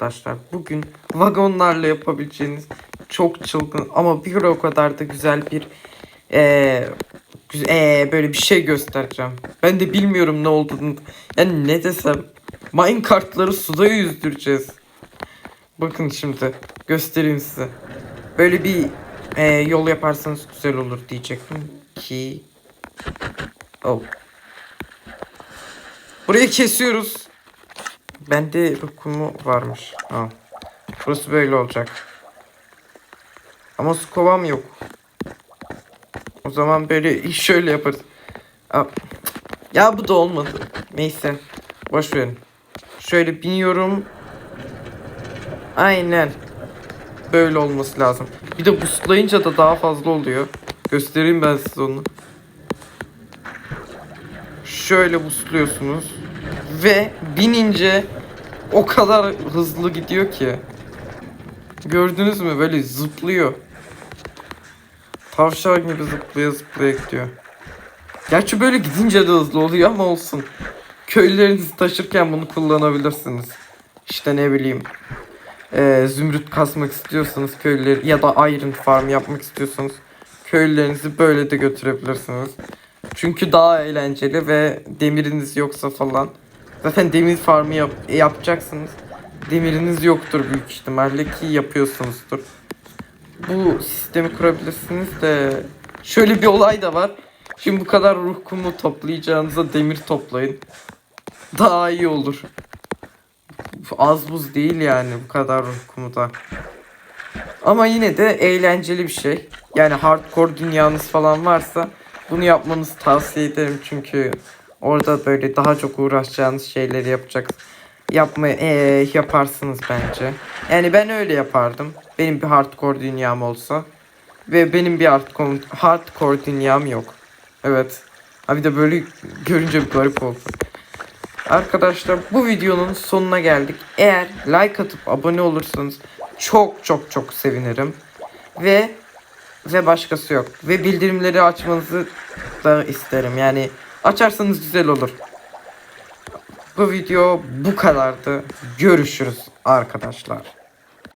arkadaşlar. Bugün vagonlarla yapabileceğiniz çok çılgın ama bir o kadar da güzel bir güz- eee, böyle bir şey göstereceğim. Ben de bilmiyorum ne olduğunu. Yani ne desem minecartları suda yüzdüreceğiz. Bakın şimdi göstereyim size. Böyle bir eee, yol yaparsanız güzel olur diyecektim ki. Oh. Burayı kesiyoruz. Bende rukumu varmış. Ha. Burası böyle olacak. Ama su kovam yok. O zaman böyle şöyle yaparız. Aa, Ya bu da olmadı. Neyse. Boş verin. Şöyle biniyorum. Aynen. Böyle olması lazım. Bir de buslayınca da daha fazla oluyor. Göstereyim ben size onu. Şöyle busluyorsunuz. Ve binince o kadar hızlı gidiyor ki. Gördünüz mü böyle zıplıyor. Tavşan gibi zıplaya zıplaya gidiyor. Gerçi böyle gidince de hızlı oluyor ama olsun. Köylerinizi taşırken bunu kullanabilirsiniz. İşte ne bileyim. eee, zümrüt kasmak istiyorsanız köyleri ya da iron farm yapmak istiyorsanız köylerinizi böyle de götürebilirsiniz. Çünkü daha eğlenceli ve demiriniz yoksa falan. Zaten demir farmı yap yapacaksınız. Demiriniz yoktur büyük ihtimalle ki yapıyorsunuzdur. Bu sistemi kurabilirsiniz de şöyle bir olay da var. Şimdi bu kadar ruh kumu toplayacağınıza demir toplayın. Daha iyi olur. Az buz değil yani bu kadar ruh kumu da. Ama yine de eğlenceli bir şey. Yani hardcore dünyanız falan varsa bunu yapmanızı tavsiye ederim çünkü orada böyle daha çok uğraşacağınız şeyleri yapacak yapma eee, yaparsınız bence. Yani ben öyle yapardım. Benim bir hardcore dünyam olsa ve benim bir hardcore, hardcore dünyam yok. Evet. Ha bir de böyle görünce bir garip oldu. Arkadaşlar bu videonun sonuna geldik. Eğer like atıp abone olursanız çok çok çok sevinirim. Ve ve başkası yok. Ve bildirimleri açmanızı da isterim. Yani açarsanız güzel olur. Bu video bu kadardı. Görüşürüz arkadaşlar.